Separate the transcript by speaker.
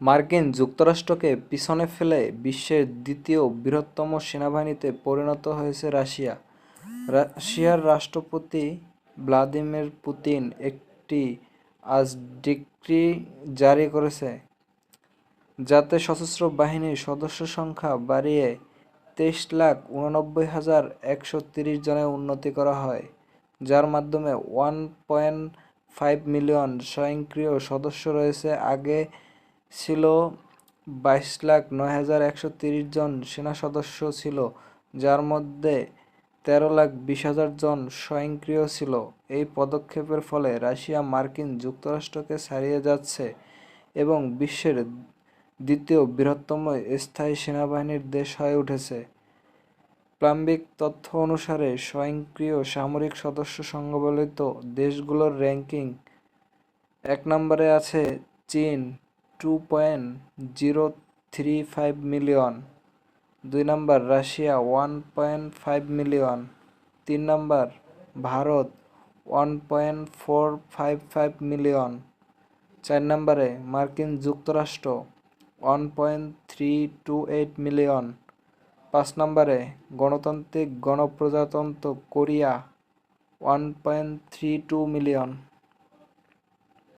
Speaker 1: মার্কিন যুক্তরাষ্ট্রকে পিছনে ফেলে বিশ্বের দ্বিতীয় বৃহত্তম সেনাবাহিনীতে পরিণত হয়েছে রাশিয়া। রাশিয়ার রাষ্ট্রপতি ভ্লাদিমির পুতিন একটি আজ ডিক্রি জারি করেছে, যাতে সশস্ত্র বাহিনীর সদস্য সংখ্যা বাড়িয়ে তেইশ লাখ উননব্বই হাজার একশো তিরিশ জনে উন্নতি করা হয়, যার মাধ্যমে ওয়ান পয়েন্ট ফাইভ মিলিয়ন স্বয়ংক্রিয় সদস্য রয়েছে। আগে ছিল বাইশ লাখ নয় হাজার একশো তিরিশ জন সেনা সদস্য ছিল, যার মধ্যে তেরো লাখ বিশ হাজার জন স্বয়ংক্রিয় ছিল। এই পদক্ষেপের ফলে রাশিয়া মার্কিন যুক্তরাষ্ট্রকে ছাড়িয়ে যাচ্ছে এবং বিশ্বের দ্বিতীয় বৃহত্তম স্থায়ী সেনাবাহিনীর দেশ হয়ে উঠেছে। প্রাম্বিক তথ্য অনুসারে স্বয়ংক্রিয় সামরিক সদস্য সংবলিত দেশগুলোর র্যাঙ্কিং এক নম্বরে আছে চীন two point zero three five million দুই নম্বর Russia one point five million তিন নম্বর Bharat one point four five five million চার নম্বরে মার্কিন যুক্তরাষ্ট্র one point three two eight million পাঁচ নম্বরে গণতান্ত্রিক গণপ্রজাতন্ত্র Korea one point three two million